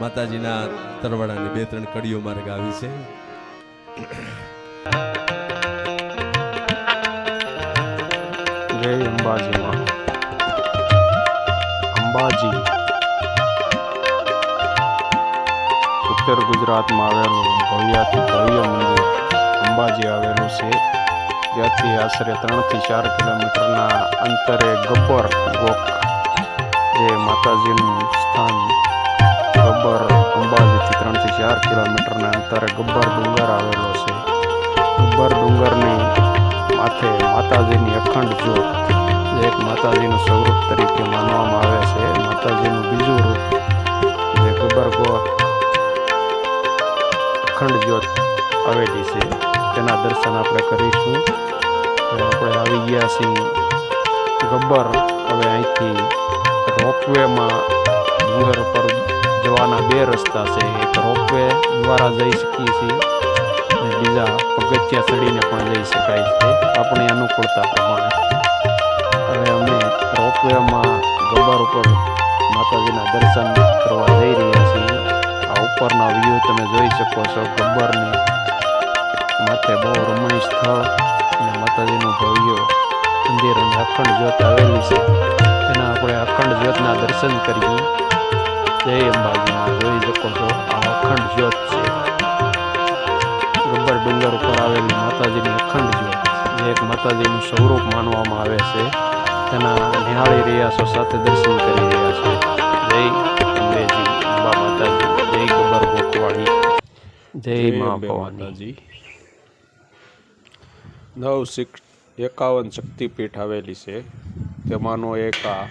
માતાજીના તરવાડાની બે ત્રણ કડીઓ મારે ગાવી છે. અંબાજી ઉત્તર ગુજરાતમાં આવેલું ભવ્યાથી ભવ્ય મંદિર અંબાજી આવેલું છે. ત્યાંથી આશરે ત્રણથી ચાર કિલોમીટરના અંતરે ગબ્બર ગોક જે માતાજીનું સ્થાન ચાર કિલોમીટરના અંતરે ગબ્બર ડુંગર આવેલો છે. ગબ્બર ડુંગરની માથે માતાજીની અખંડ જ્યોત જે એક માતાજીનું સ્વરૂપ તરીકે માનવામાં આવે છે. માતાજીનું બીજું રૂપ જે ગબ્બર ગો અખંડ જ્યોત આવેલી છે. તેના દર્શન આપણે કરીશું. આપણે આવી ગયા છીએ ગબ્બર. હવે અહીંથી રોપવેમાં ડુંગર ઉપર જવાના બે રસ્તા છે. એક રોપવે દ્વારા જઈ શકીએ છીએ અને બીજા પગથિયા ચડીને પણ જઈ શકાય છે. આપણી અનુકૂળતા પ્રમાણે. હવે અમે રોપવેમાં ગબ્બર ઉપર માતાજીના દર્શન કરવા જઈ રહ્યા છીએ. આ ઉપરના વ્યૂ તમે જોઈ શકો છો, ગબ્બરની માથે બહુ રમણીય સ્થળ અને માતાજીનું ભવ્ય મંદિર અને અખંડ જ્યોત આવેલી છે. તેના આપણે અખંડ જ્યોતના દર્શન કરીએ. જય અંબાજીમાં જોઈ શકો છો. આ અખંડ જ્યોત છે. ગબ્બર ડુંગર ઉપર આવેલી માતાજીની અખંડ જ્યોત. જે એક માતાજીનું સ્વરૂપ માનવામાં આવે છે. તેના નિહાળી રહ્યા છો સાથે દર્શન કરી રહ્યા છો. જય અંબેજી અંબા માતાજી. જય ગબ્બર ગોકવાણી જય મા ભવાનીજી નવ શિક એકાવન શક્તિપીઠ આવેલી છે. તેમાંનો એક આ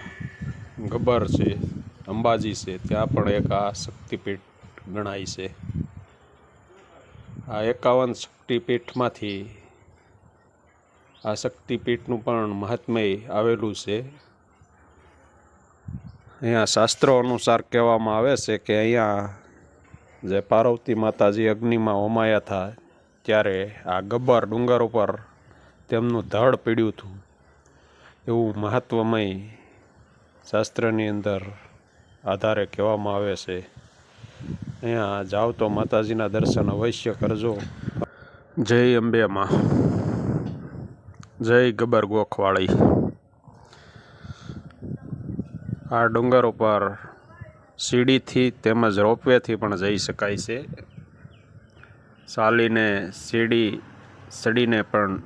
ગબ્બર છે. અંબાજી છે, ત્યાં પણ એક આ શક્તિપીઠ ગણાય છે. આ એકાવન શક્તિપીઠમાંથી આ શક્તિપીઠનું પણ મહાત્મય આવેલું છે. અહીંયા શાસ્ત્રો અનુસાર કહેવામાં આવે છે કે અહીંયા જે પાર્વતી માતાજી અગ્નિમાં હોમાયા હતા ત્યારે આ ગબ્બર ડુંગર ઉપર તેમનું ધડ પીડ્યું હતું. એવું મહત્વમય શાસ્ત્રની અંદર આધારે કહેવામાં આવે છે. અહીંયા જાઓ તો માતાજીના દર્શન અવશ્ય કરજો. જય અંબેમાં જય ગબર ગોખવાળી. આ ડુંગર ઉપર સીડીથી તેમજ રોપવેથી પણ જઈ શકાય છે. ચાલીને સીડી ચડીને પણ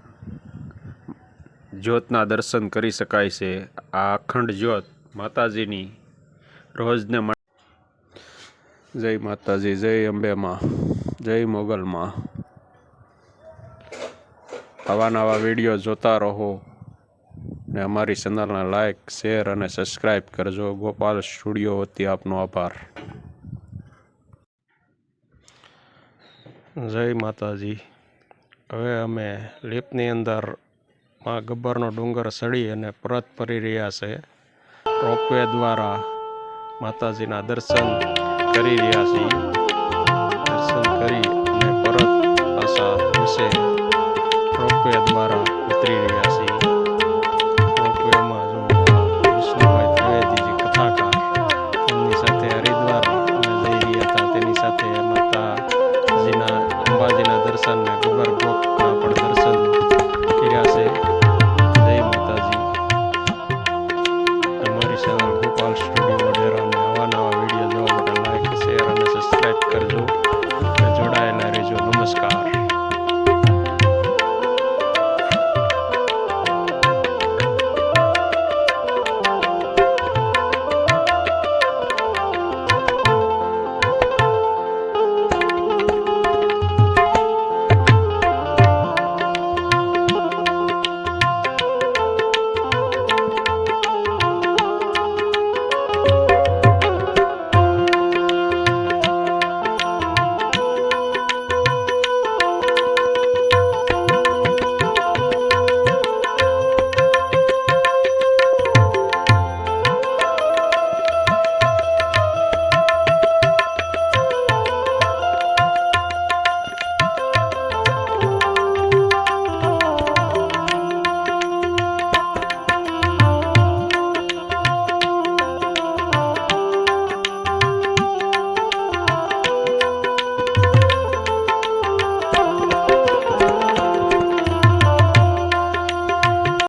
જ્યોતના દર્શન કરી શકાય છે. આ અખંડ જ્યોત માતાજીની રોજને જય માતાજી, જય અંબે માં જય મોગલ માં આવા નવા વીડિયો જોતા રહો ને અમારી ચેનલને લાઈક, શેર અને સબસ્ક્રાઈબ કરજો. ગોપાલ સ્ટુડિયો વતી આપનો આભાર. જય માતાજી. હવે અમે લીપની અંદરમાં ગબ્બરનો ડુંગર સડી અને પરત ફરી રહ્યા છે. રોપવે દ્વારા માતાજીના દર્શન કરી રહ્યા છીએ.